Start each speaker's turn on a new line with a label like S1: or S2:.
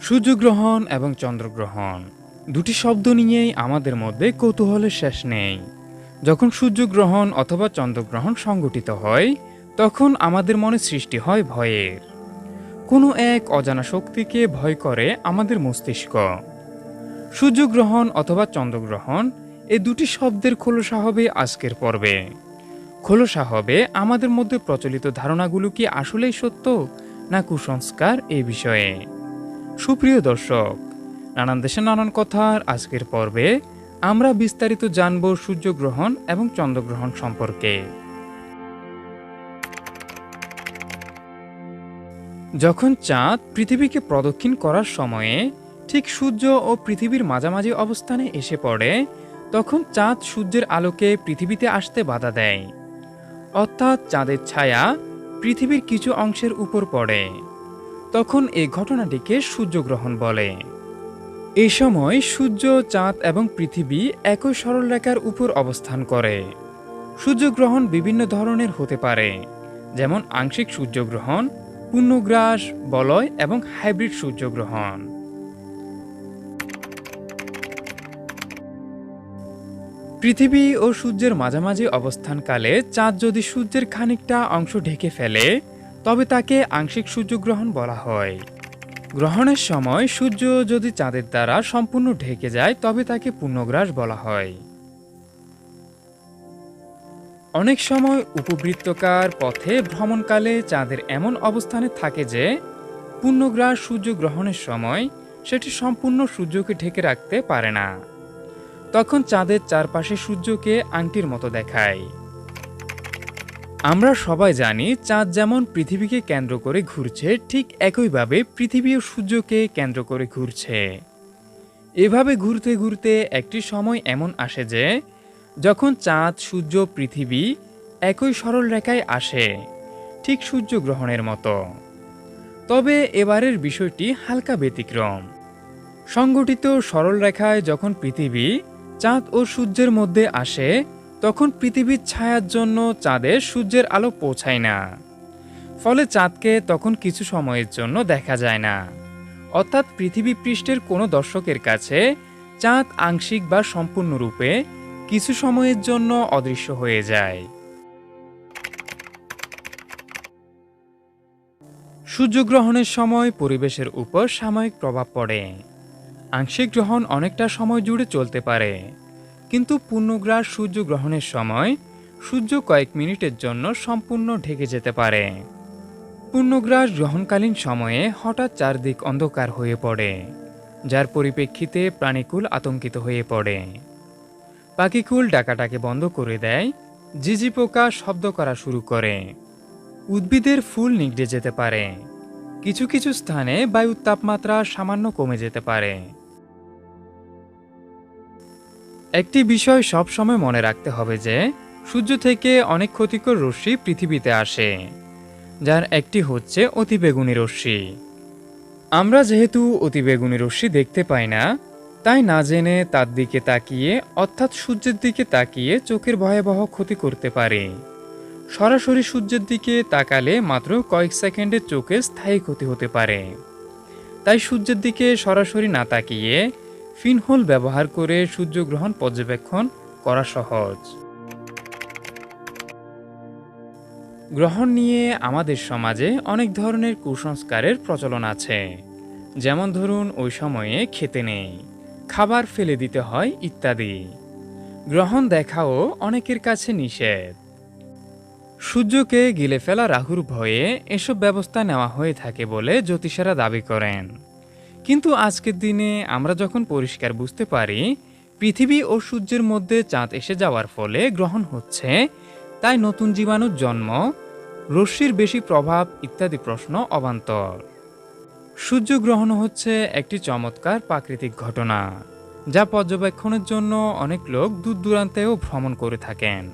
S1: সূর্যগ্রহণ এবং চন্দ্রগ্রহণ। দুটি শব্দ নিয়েই আমাদের মধ্যে কৌতূহলের শেষ নেই। যখন সূর্যগ্রহণ অথবা চন্দ্রগ্রহণ সংঘটিত হয়, তখন আমাদের মনে সৃষ্টি হয় ভয়ের। কোনো এক অজানা শক্তিকে ভয় করে আমাদের মস্তিষ্ক। সূর্যগ্রহণ অথবা চন্দ্রগ্রহণ এই দুটি শব্দের খোলসা হবে আজকের পর্বে। খোলসা হবে আমাদের মধ্যে প্রচলিত ধারণাগুলো কি আসলেই সত্য, না কুসংস্কার এ বিষয়ে। সুপ্রিয় দর্শক, নানান দেশে নানান কথার আজকের পর্বে আমরা বিস্তারিত জানব সূর্যগ্রহণ এবং চন্দ্রগ্রহণ সম্পর্কে। যখন চাঁদ পৃথিবীকে প্রদক্ষিণ করার সময়ে ঠিক সূর্য ও পৃথিবীর মাঝামাঝি অবস্থানে এসে পড়ে, তখন চাঁদ সূর্যের আলোকে পৃথিবীতে আসতে বাধা দেয়। অর্থাৎ চাঁদের ছায়া পৃথিবীর কিছু অংশের উপর পড়ে। তখন এই ঘটনাটিকে সূর্যগ্রহণ বলে। এই সময় সূর্য, চাঁদ এবং পৃথিবী একই সরলরেখার উপর অবস্থান করে। সূর্যগ্রহণ বিভিন্ন ধরনের হতে পারে, যেমন আংশিক সূর্যগ্রহণ, পূর্ণগ্রাস, বলয় এবং হাইব্রিড সূর্যগ্রহণ। পৃথিবী ও সূর্যের মাঝামাঝি অবস্থানকালে চাঁদ যদি সূর্যের খানিকটা অংশ ঢেকে ফেলে তবে তাকে আংশিক সূর্যগ্রহণ বলা হয়। গ্রহণের সময় সূর্য যদি চাঁদের দ্বারা সম্পূর্ণ ঢেকে যায়, তবে তাকে পূর্ণগ্রাস বলা হয়। অনেক সময় উপবৃত্তকার পথে ভ্রমণকালে চাঁদের এমন অবস্থানে থাকে যে, পূর্ণগ্রাস সূর্য গ্রহণের সময় সেটি সম্পূর্ণ সূর্যকে ঢেকে রাখতে পারে না। তখন চাঁদের চারপাশে সূর্যকে আংটির মতো দেখায়। আমরা সবাই জানি চাঁদ যেমন পৃথিবীকে কেন্দ্র করে ঘুরছে, ঠিক একইভাবে পৃথিবীও সূর্যকে কেন্দ্র করে ঘুরছে। এভাবে ঘুরতে ঘুরতে একটি সময় এমন আসে যে, যখন চাঁদ, সূর্য, পৃথিবী একই সরল রেখায় আসে, ঠিক সূর্য গ্রহণের মতো। তবে এবারের বিষয়টি হালকা ব্যতিক্রম। সংগঠিত সরল রেখায় যখন পৃথিবী চাঁদ ও সূর্যের মধ্যে আসে তখন পৃথিবীর ছায়ার জন্য চাঁদে সূর্যের আলো পৌঁছায় না। ফলে চাঁদকে তখন কিছু সময়ের জন্য দেখা যায় না। অর্থাৎ পৃথিবী পৃষ্ঠের কোনো দর্শকের কাছে চাঁদ আংশিক বা সম্পূর্ণরূপে কিছু সময়ের জন্য অদৃশ্য হয়ে যায়। সূর্যগ্রহণের সময় পরিবেশের উপর সাময়িক প্রভাব পড়ে। আংশিক গ্রহণ অনেকটা সময় জুড়ে চলতে পারে। কিন্তু পূর্ণগ্রাস সূর্য গ্রহণের সময় সূর্য কয়েক মিনিটের জন্য সম্পূর্ণ ঢেকে যেতে পারে। পূর্ণগ্রাস গ্রহণকালীন সময়ে হঠাৎ চারদিক অন্ধকার হয়ে পড়ে, যার পরিপ্রেক্ষিতে প্রাণীকুল আতঙ্কিত হয়ে পড়ে। পাখিকুল ডাকাটাকে বন্ধ করে দেয় জিজি পোকা শব্দ করা শুরু করে। উদ্ভিদের ফুল নিগড়ে যেতে পারে। কিছু কিছু স্থানে বায়ুর তাপমাত্রা সামান্য কমে যেতে পারে। একটি বিষয় সবসময় মনে রাখতে হবে যে, সূর্য থেকে অনেক ক্ষতিকর রশ্মি পৃথিবীতে আসে, যার একটি হচ্ছে অতিবেগুনি রশ্মি। আমরা যেহেতু অতিবেগুনি রশ্মি দেখতে পাই না, তাই না জেনে তার দিকে তাকিয়ে, অর্থাৎ সূর্যের দিকে তাকিয়ে চোখের ভয়াবহ ক্ষতি করতে পারে। সরাসরি সূর্যের দিকে তাকালে মাত্র কয়েক সেকেন্ডে চোখে স্থায়ী ক্ষতি হতে পারে। তাই সূর্যের দিকে সরাসরি না তাকিয়ে ফিনহোল ব্যবহার করে সূর্যগ্রহণ পর্যবেক্ষণ করা সহজ। গ্রহণ নিয়ে আমাদের সমাজে অনেক ধরনের কুসংস্কারের প্রচলন আছে। যেমন ধরুন, ওই সময়ে খেতে নেই, খাবার ফেলে দিতে হয় ইত্যাদি। গ্রহণ দেখাও অনেকের কাছে নিষেধ। সূর্যকে গিলে ফেলা রাহুর ভয়ে এসব ব্যবস্থা নেওয়া হয়ে থাকে বলে জ্যোতিষেরা দাবি করেন। কিন্তু আজকের দিনে আমরা যখন পরিষ্কার বুঝতে পারি, পৃথিবী ও সূর্যের মধ্যে চাঁদ এসে যাওয়ার ফলে গ্রহণ হচ্ছে, তাই নতুন জীবাণুর জন্ম, রশ্মির বেশি প্রভাব ইত্যাদি প্রশ্ন অবান্তর। সূর্যগ্রহণ হচ্ছে একটি চমৎকার প্রাকৃতিক ঘটনা, যা পর্যবেক্ষণের জন্য অনেক লোক দূর দূরান্তেও ভ্রমণ করে থাকেন।